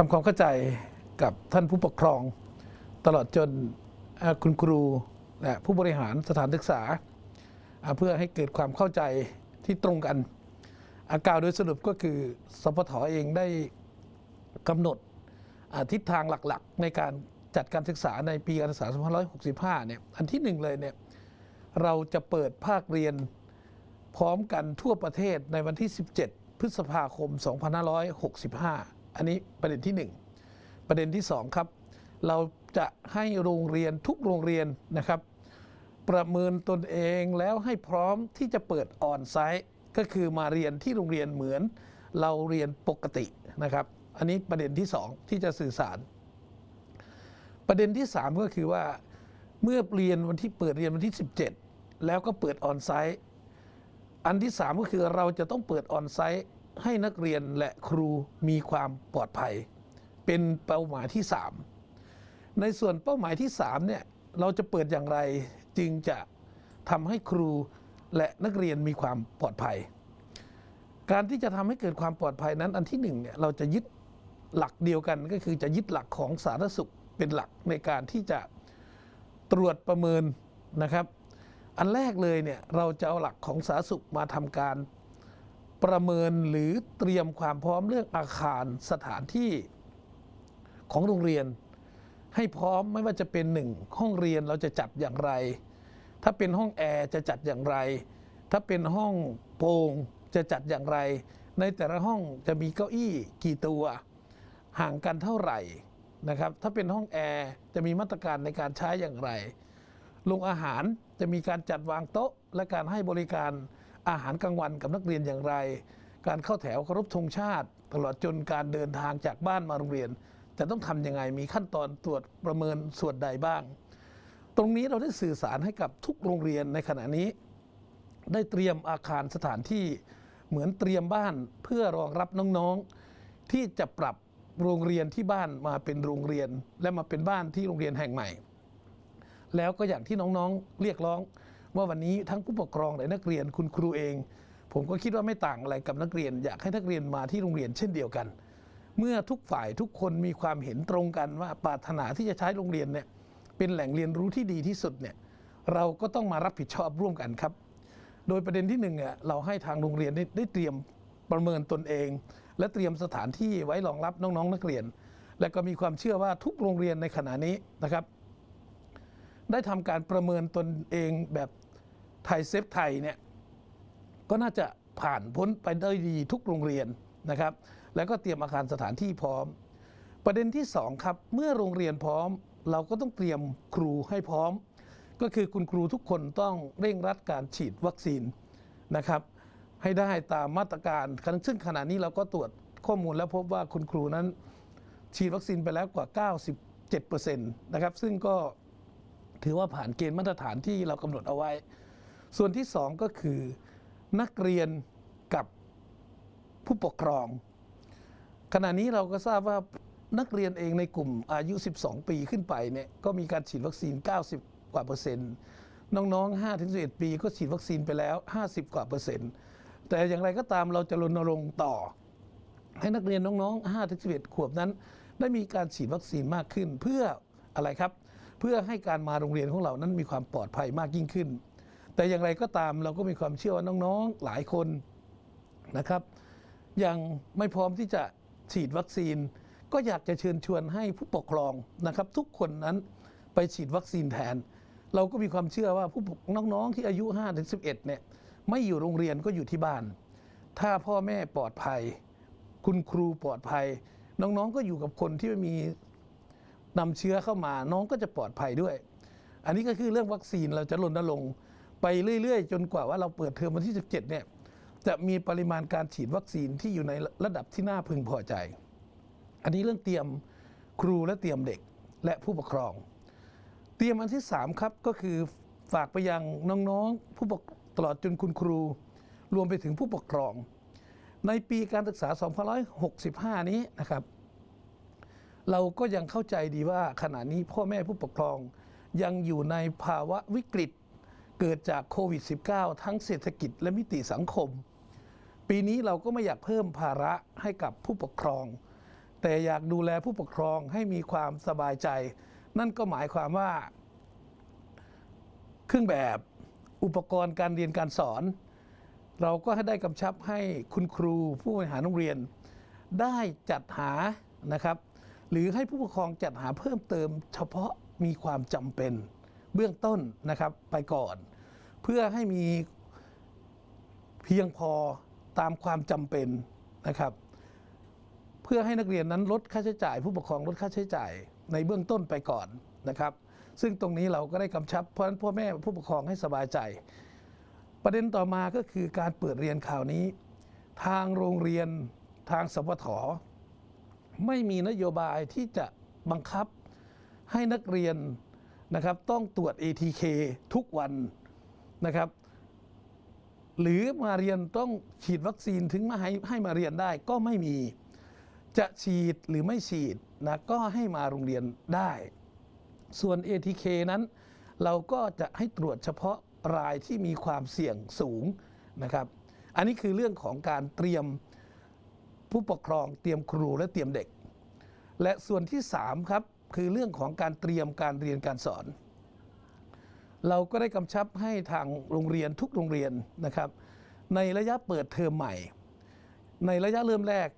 ทำความเข้าใจกับท่านผู้ปกครอง ตลอดจนคุณครูและผู้บริหารสถานศึกษา เพื่อให้เกิดความเข้าใจที่ตรงกัน อากล่าวโดยสรุปก็คือ สพทเองได้กำหนดทิศทางหลักๆ ในการจัดการศึกษาในปีการศึกษา 2565 เนี่ย อันที่หนึ่งเลยเนี่ย เราจะเปิดภาคเรียนพร้อมกันทั่วประเทศในวันที่ 17 พฤษภาคม 2565 อันนี้ประเด็นที่หนึ่งประเด็นที่ 2 ครับ เราจะให้โรงเรียนทุกโรงเรียนนะครับ ประเมินตนเองแล้วให้พร้อมที่จะเปิดออนไซต์ก็คือมาเรียนที่โรงเรียนเหมือน เราเรียนปกตินะครับ อันนี้ประเด็นที่ 2 ที่จะสื่อสาร ประเด็นที่ 3 ก็คือว่าเมื่อเรียนวันที่เปิดเรียนวันที่ 17 แล้วก็เปิดออนไซต์อันที่ 3 ก็คือเราจะต้องเปิดออนไซต์ ให้นักเรียนและครูมีความปลอดภัย เป็นเป้าหมายที่ 3 ในส่วนเป้าหมายที่3เนี่ยเราจะเปิดอย่างไรจึงจะทำให้ครูและนักเรียนมีความปลอดภัย การที่จะทำให้เกิดความปลอดภัยนั้นอันที่หนึ่งเนี่ยเราจะยึดหลักเดียวกันก็คือจะยึดหลักของสาธารณสุขเป็นหลักในการที่จะตรวจประเมินนะครับ อันแรกเลยเนี่ยเราจะเอาหลักของสาธารณสุขมาทำการ ประเมินหรือเตรียมความพร้อมเรื่องอาคารสถานที่ของโรงเรียน ให้พร้อมไม่ว่าจะเป็นหนึ่งห้องเรียนเราจะจัดอย่างไร ถ้าเป็นห้องแอร์จะจัดอย่างไร ถ้าเป็นห้องโปร่งจะจัดอย่างไร ในแต่ละห้องจะมีเก้าอี้กี่ตัว ห่างกันเท่าไหร่นะครับ ถ้าเป็นห้องแอร์จะมีมาตรการในการใช้อย่างไรโรงอาหารจะมีการจัดวางโต๊ะและการให้บริการ อาหารกลางวันกับนักเรียนอย่างไร การเข้าแถวเคารพธงชาติ ตลอดจนการเดินทางจากบ้านมาโรงเรียน จะต้องทำยังไงมีขั้นตอนตรวจประเมินส่วนใดบ้าง ตรงนี้เราได้สื่อสารให้กับทุกโรงเรียนในขณะนี้ ได้เตรียมอาคารสถานที่เหมือนเตรียมบ้านเพื่อรองรับน้องๆ ที่จะปรับโรงเรียนที่บ้านมาเป็นโรงเรียน และมาเป็นบ้านที่โรงเรียนแห่งใหม่ แล้วก็อย่างที่น้องๆ เรียกร้อง ว่าวันนี้ทั้งผู้ปกครองและนักเรียนคุณครูเอง ผมก็คิดว่าไม่ต่างอะไรกับนักเรียน อยากให้นักเรียนมาที่โรงเรียนเช่นเดียวกัน เมื่อทุกฝ่ายทุกคนมีความเห็นตรงกันว่าปรารถนาที่จะใช้โรงเรียนเนี่ยเป็นแหล่งเรียนรู้ที่ดีที่สุดเนี่ยเราก็ต้องมารับผิดชอบร่วมกันครับ โดยประเด็นที่หนึ่งเนี่ยเราให้ทางโรงเรียนได้ไดเตรียมประเมินตนเอง และเตรียมสถานที่ไว้รองรับน้องๆ นักเรียน และก็มีความเชื่อว่าทุกโรงเรียนในขณะนี้นะครับ ได้ทำการประเมินตนเองแบบ ไทยเซฟไทยเนี่ยก็น่าจะผ่านพ้นไปได้ดีทุกโรงเรียนนะครับ แล้วก็เตรียมอาคารสถานที่พร้อม ประเด็นที่สองครับ เมื่อโรงเรียนพร้อม เราก็ต้องเตรียมครูให้พร้อม ก็คือคุณครูทุกคนต้องเร่งรัดการฉีดวัคซีนนะครับ ให้ได้ตามมาตรการซึ่งขณะนี้เราก็ตรวจข้อมูลแล้วพบว่าคุณครูนั้น ฉีดวัคซีนไปแล้วกว่า 97%นะครับซึ่งก็ถือว่าผ่านเกณฑ์มาตรฐานที่เรากำหนดเอาไว้ ส่วนที่สองก็คือนักเรียนกับผู้ปกครอง ขณะนี้เราก็ทราบว่านักเรียนเองในกลุ่มอายุ 12 ปีขึ้นไปเนี่ยก็มีการฉีดวัคซีน 90 กว่าเปอร์เซ็นต์ น้องๆ 5-11 ปีก็ฉีดวัคซีนไปแล้ว 50 กว่าเปอร์เซ็นต์ แต่อย่างไรก็ตามเราจะรณรงค์ต่อ ให้นักเรียนน้องๆ 5-11 ขวบนั้น ได้มีการฉีดวัคซีนมากขึ้นเพื่ออะไรครับ เพื่อให้การมาโรงเรียนของเรานั้นมีความปลอดภัยมากยิ่งขึ้น แต่อย่างไรก็ตามเราก็มีความเชื่อว่าน้องๆหลายคนนะครับ ยังไม่พร้อมที่จะฉีดวัคซีน ก็อยากจะเชิญชวนให้ผู้ปกครองนะครับ ทุกคนนั้นไปฉีดวัคซีนแทน เราก็มีความเชื่อว่าผู้ปกน้องๆที่อายุ5ถึง11เนี่ยไม่อยู่โรงเรียนก็อยู่ที่บ้าน ถ้าพ่อแม่ปลอดภัย คุณครูปลอดภัย น้องๆก็อยู่กับคนที่ไม่มีนำเชื้อเข้ามาน้องก็จะปลอดภัยด้วย อันนี้ก็คือเรื่องวัคซีนเราจะรณรงค์ ไปเรื่อยๆ จนกว่าว่าเราเปิดเทอมวันที่ 17 เนี่ย จะมีปริมาณการฉีดวัคซีนที่อยู่ในระดับที่น่าพึงพอใจ อันนี้เรื่องเตรียมครูและเตรียมเด็กและผู้ปกครอง เตรียมอันที่ 3 ครับก็คือฝากไปยังน้องๆผู้ปกตลอดจนคุณครู รวมไปถึงผู้ปกครอง ในปีการศึกษา 2565 นี้นะครับ เราก็ยังเข้าใจดีว่าขณะนี้พ่อแม่ผู้ปกครองยังอยู่ในภาวะวิกฤต เกิดจากโควิด -19 ทั้งเศรษฐกิจและมิติสังคม ปีนี้เราก็ไม่อยากเพิ่มภาระให้กับผู้ปกครอง แต่อยากดูแลผู้ปกครองให้มีความสบายใจ นั่นก็หมายความว่า เครื่องแบบอุปกรณ์การเรียนการสอน เราก็ให้ได้กำชับให้คุณครูผู้บริหารโรงเรียน ได้จัดหานะครับ หรือให้ผู้ปกครองจัดหาเพิ่มเติม เฉพาะมีความจำเป็น เบื้องต้นนะครับไปก่อน เพื่อให้มีเพียงพอตามความจำเป็นนะครับ เพื่อให้นักเรียนนั้นลดค่าใช้จ่าย ผู้ปกครองลดค่าใช้จ่ายในเบื้องต้นไปก่อนนะครับ ซึ่งตรงนี้เราก็ได้กำชับเพราะฉะนั้นพ่อแม่ผู้ปกครองให้สบายใจ ประเด็นต่อมาก็คือการเปิดเรียนข่าวนี้ ทางโรงเรียนทางสพทไม่มีนโยบายที่จะบังคับให้นักเรียน นะครับต้องตรวจ ATK ทุกวันนะครับ หรือมาเรียนต้องฉีดวัคซีนถึงมาให้ให้มาเรียนได้ก็ไม่มี จะฉีดหรือไม่ฉีดนะก็ให้มาโรงเรียนได้ ส่วน ATK นั้น เราก็จะให้ตรวจเฉพาะรายที่มีความเสี่ยงสูงนะครับ อันนี้คือเรื่องของการเตรียมผู้ปกครองเตรียมครูและเตรียมเด็ก และส่วนที่ 3 ครับ คือเรื่องของการเตรียมการเรียนการสอน เราก็ได้กำชับให้ทางโรงเรียนทุกโรงเรียนนะครับ ในระยะเปิดเทอมใหม่ ในระยะเริ่มแรก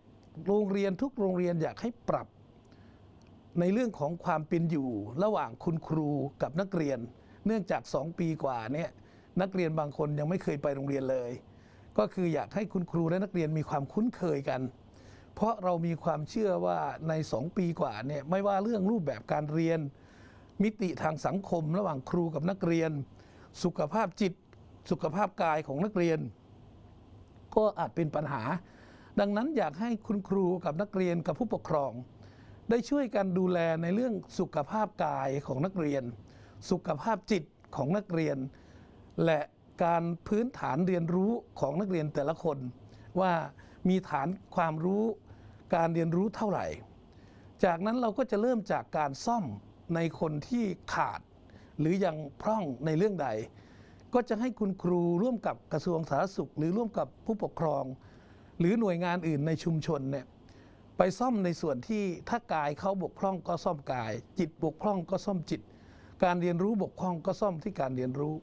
โรงเรียนทุกโรงเรียนอยากให้ปรับ ในเรื่องของความเป็นอยู่ ระหว่างคุณครูกับนักเรียน เนื่องจาก 2 ปีกว่าเนี่ยนักเรียนบางคนยังไม่เคยไปโรงเรียนเลย ก็คืออยากให้คุณครูและนักเรียนมีความคุ้นเคยกัน เพราะเรามีความเชื่อว่าใน 2 ปีกว่าเนี่ยไม่ว่าเรื่องรูปแบบการเรียน มิติทางสังคมระหว่างครูกับนักเรียน สุขภาพจิต สุขภาพกายของนักเรียน ก็อาจเป็นปัญหา ดังนั้นอยากให้คุณครูกับนักเรียนกับผู้ปกครอง ได้ช่วยกันดูแลในเรื่องสุขภาพกายของนักเรียน สุขภาพจิตของนักเรียน และการพื้นฐานเรียนรู้ของนักเรียนแต่ละคนว่า มีฐานความรู้การเรียนรู้เท่าไหร่ จากนั้นเราก็จะเริ่มจากการซ่อมในคนที่ขาด หรือยังพร่องในเรื่องใด ก็จะให้คุณครูร่วมกับกระทรวงสาธารณสุข หรือร่วมกับผู้ปกครอง หรือหน่วยงานอื่นในชุมชนเนี่ยไปซ่อมในส่วนที่ถ้ากายเขาบกพร่องก็ซ่อมกาย จิตบกพร่องก็ซ่อมจิต การเรียนรู้บกพร่องก็ซ่อมที่การเรียนรู้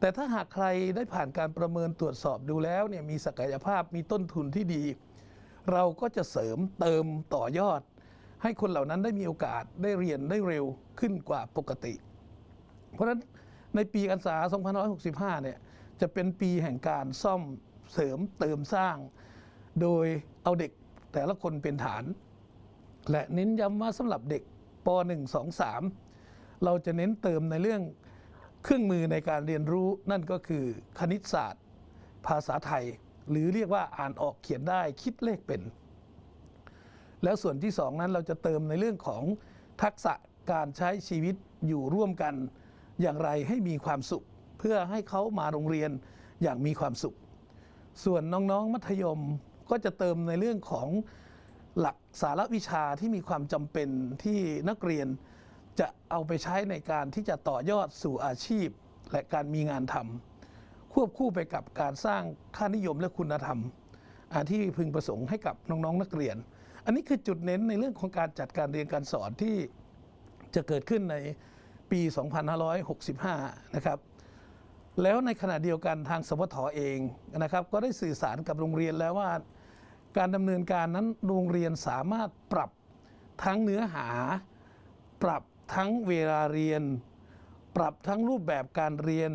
แต่ถ้าหากใครได้ผ่านการประเมินตรวจสอบดูแล้วเนี่ยมีศักยภาพมีต้นทุนที่ดี เราก็จะเสริมเติมต่อยอด ให้คนเหล่านั้นได้มีโอกาสได้เรียนได้เร็วขึ้นกว่าปกติ เพราะฉะนั้นในปีการศึกษา2565 เนี่ยจะเป็นปีแห่งการซ่อมเสริมเติมสร้าง โดยเอาเด็กแต่ละคนเป็นฐาน และเน้นย้ำว่าสำหรับเด็กป .1 2 3 เราจะเน้นเติมในเรื่อง เครื่องมือในการเรียนรู้นั่นก็คือคณิตศาสตร์ ภาษาไทย หรือเรียกว่าอ่านออกเขียนได้คิดเลขเป็น แล้วส่วนที่สองนั้นเราจะเติมในเรื่องของทักษะการใช้ชีวิตอยู่ร่วมกันอย่างไรให้มีความสุข เพื่อให้เขามาโรงเรียนอย่างมีความสุข ส่วนน้องๆมัธยมก็จะเติมในเรื่องของหลักสารวิชาที่มีความจำเป็นที่นักเรียน จะเอาไปใช้ในการที่จะต่อยอดสู่อาชีพ และการมีงานทำควบคู่ไปกับการสร้างค่านิยมและคุณธรรมที่พึงประสงค์ให้กับน้องๆนักเรียน อันนี้คือจุดเน้นในเรื่องของการจัดการเรียนการสอนที่จะเกิดขึ้นในปี 2565 นะครับ แล้วในขณะเดียวกันทางสพทเองนะครับ ก็ได้สื่อสารกับโรงเรียนแล้วว่า การดำเนินการนั้นโรงเรียนสามารถปรับทั้งเนื้อหา ปรับ ทั้งเวลาเรียน ปรับทั้งรูปแบบการเรียน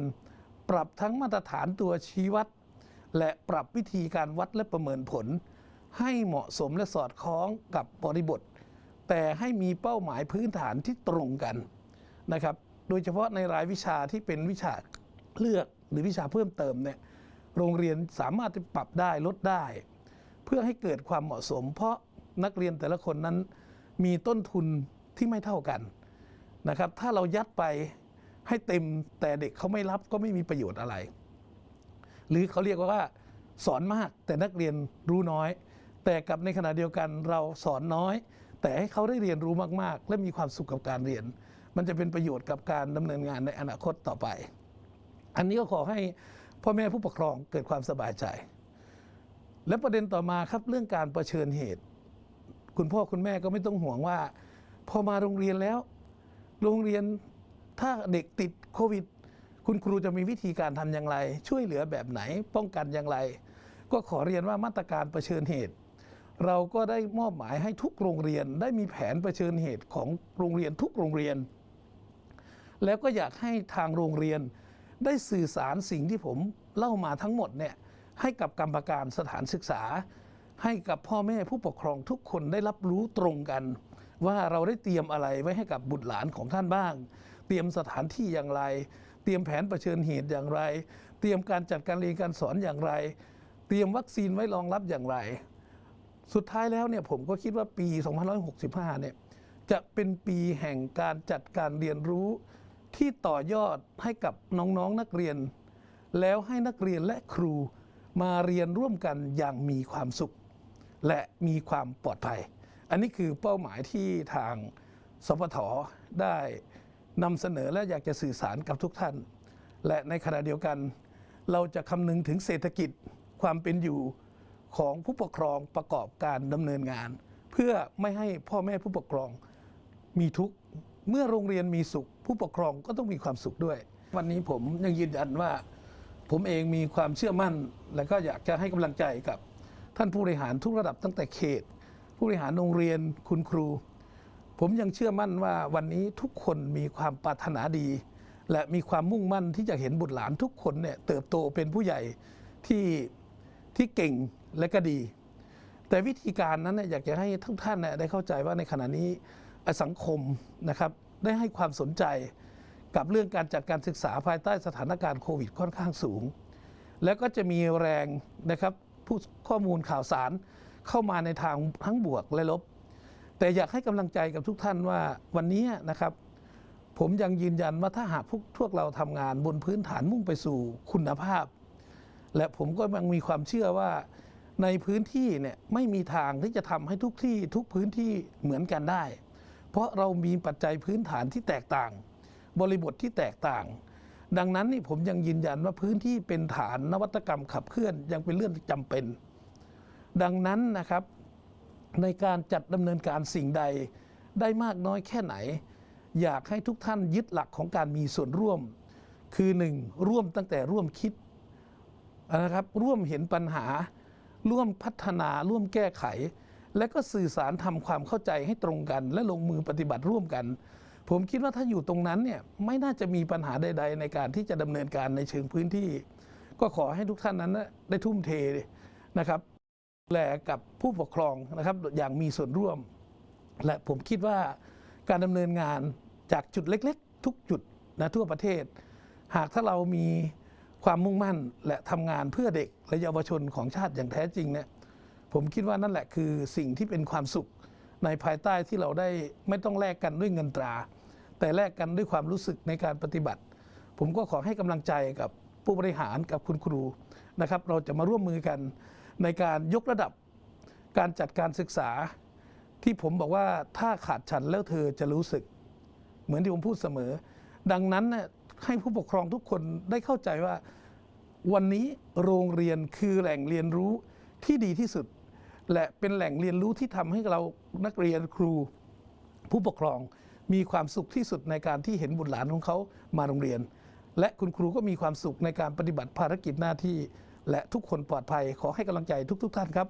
ปรับทั้งมาตรฐานตัวชี้วัด และปรับวิธีการวัดและประเมินผล ให้เหมาะสมและสอดคล้องกับบริบท แต่ให้มีเป้าหมายพื้นฐานที่ตรงกันนะครับ โดยเฉพาะในรายวิชาที่เป็นวิชาเลือกหรือวิชาเพิ่มเติมเนี่ยโรงเรียนสามารถที่ปรับได้ลดได้ เพื่อให้เกิดความเหมาะสม เพราะนักเรียนแต่ละคนนั้นมีต้นทุนที่ไม่เท่ากัน นะครับ ถ้าเรายัดไปให้เต็มแต่เด็กเขาไม่รับก็ไม่มีประโยชน์อะไร หรือเขาเรียกว่าสอนมากแต่นักเรียนรู้น้อย แต่กับในขณะเดียวกันเราสอนน้อย แต่ให้เขาได้เรียนรู้มาก ๆ และมีความสุขกับการเรียน มันจะเป็นประโยชน์กับการดำเนินงานในอนาคตต่อไป อันนี้ก็ขอให้พ่อแม่ผู้ปกครองเกิดความสบายใจ และประเด็นต่อมาครับเรื่องการประเชิญเหตุ คุณพ่อคุณแม่ก็ไม่ต้องห่วงว่า พอมาโรงเรียนแล้ว โรงเรียนถ้าเด็กติดโควิด คุณครูจะมีวิธีการทำอย่างไร ช่วยเหลือแบบไหนป้องกันอย่างไร ก็ขอเรียนว่ามาตรการเผชิญเหตุ เราก็ได้มอบหมายให้ทุกโรงเรียนได้มีแผนเผชิญเหตุของโรงเรียนทุกโรงเรียน แล้วก็อยากให้ทางโรงเรียนได้สื่อสารสิ่งที่ผมเล่ามาทั้งหมดเนี่ยให้กับกรรมการสถานศึกษา ให้กับพ่อแม่ผู้ปกครองทุกคนได้รับรู้ตรงกัน ว่าเราได้เตรียมอะไรไว้ให้กับบุตรหลานของท่านบ้าง เตรียมสถานที่อย่างไร เตรียมแผนเผชิญเหตุอย่างไร เตรียมการจัดการเรียนการสอนอย่างไร เตรียมวัคซีนไว้รองรับอย่างไร สุดท้ายแล้วเนี่ยผมก็คิดว่าปี 2565 เนี่ยจะเป็นปีแห่งการจัดการเรียนรู้ที่ต่อยอดให้กับน้องๆนนักเรียน แล้วให้นักเรียนและครูมาเรียนร่วมกันอย่างมีความสุข และมีความปลอดภัย อันนี้คือเป้าหมายที่ทางสปทได้นำเสนอและอยากจะสื่อสารกับทุกท่าน และในขณะเดียวกัน เราจะคำนึงถึงเศรษฐกิจความเป็นอยู่ของผู้ปกครองประกอบการดำเนินงาน เพื่อไม่ให้พ่อแม่ผู้ปกครองมีทุกข์เมื่อโรงเรียนมีสุข ผู้ปกครองก็ต้องมีความสุขด้วย วันนี้ผมยังยืนยันว่า ผมเองมีความเชื่อมั่น และก็อยากจะให้กำลังใจกับท่านผู้บริหารทุกระดับตั้งแต่เขต ผู้บริหารโรงเรียนคุณครู ผมยังเชื่อมั่นว่าวันนี้ทุกคนมีความปรารถนาดี และมีความมุ่งมั่นที่จะเห็นบุตรหลานทุกคนเนี่ยเติบโตเป็นผู้ใหญ่ที่ที่เก่งและก็ดี แต่วิธีการนั้นเนี่ยอยากจะให้ทุกท่านเนี่ยได้เข้าใจว่าในขณะนี้สังคมนะครับได้ให้ความสนใจกับเรื่องการจัดการศึกษาภายใต้สถานการณ์โควิดค่อนข้างสูง แล้วก็จะมีแรงนะครับผู้ข้อมูลข่าวสาร เข้ามาในทางทั้งบวกและลบ แต่อยากให้กำลังใจกับทุกท่านว่าวันนี้นะครับ ผมยังยืนยันว่าถ้าหากพวกพวกเราทำงานบนพื้นฐานมุ่งไปสู่คุณภาพ และผมก็ยังมีความเชื่อว่าในพื้นที่เนี่ยไม่มีทางที่จะทำให้ทุกที่ทุกพื้นที่เหมือนกันได้ เพราะเรามีปัจจัยพื้นฐานที่แตกต่าง บริบทที่แตกต่าง ดังนั้นนี่ผมยังยืนยันว่าพื้นที่เป็นฐานนวัตกรรมขับเคลื่อนยังเป็นเรื่องที่จำเป็น ดังนั้นนะครับในการจัดดำเนินการสิ่งใดได้มากน้อยแค่ไหน อยากให้ทุกท่านยึดหลักของการมีส่วนร่วม คือหนึ่งร่วมตั้งแต่ร่วมคิดนะครับร่วมเห็นปัญหา ร่วมพัฒนาร่วมแก้ไข และก็สื่อสารทำความเข้าใจให้ตรงกัน และลงมือปฏิบัติร่วมกัน ผมคิดว่าถ้าอยู่ตรงนั้นเนี่ยไม่น่าจะมีปัญหาใด ๆ ในการที่จะดำเนินการในเชิงพื้นที่ ก็ขอให้ทุกท่านนั้นนะได้ทุ่มเทนะครับ แลกับผู้ปกครองนะครับอย่างมีส่วนร่วม และผมคิดว่าการดำเนินงานจากจุดเล็กๆ ทุกจุดนะทั่วประเทศ หากถ้าเรามีความมุ่งมั่นและทำงานเพื่อเด็กและเยาวชนของชาติอย่างแท้จริงเนี่ยผมคิดว่านั่นแหละคือสิ่งที่เป็นความสุขในภายใต้ที่เราได้ไม่ต้องแลกกันด้วยเงินตรา แต่แลกกันด้วยความรู้สึกในการปฏิบัติ ผมก็ขอให้กำลังใจกับผู้บริหารกับคุณครูนะครับ เราจะมาร่วมมือกัน ในการยกระดับการจัดการศึกษา ที่ผมบอกว่าถ้าขาดฉันแล้วเธอจะรู้สึก เหมือนที่ผมพูดเสมอ ดังนั้นเนี่ยให้ผู้ปกครองทุกคนได้เข้าใจว่า วันนี้โรงเรียนคือแหล่งเรียนรู้ที่ดีที่สุด และเป็นแหล่งเรียนรู้ที่ทำให้เรานักเรียนครู ผู้ปกครองมีความสุขที่สุดในการที่เห็นบุตรหลานของเขามาโรงเรียน และคุณครูก็มีความสุขในการปฏิบัติภารกิจหน้าที่ และทุกคนปลอดภัยขอให้กำลังใจทุก ๆ ท่านครับ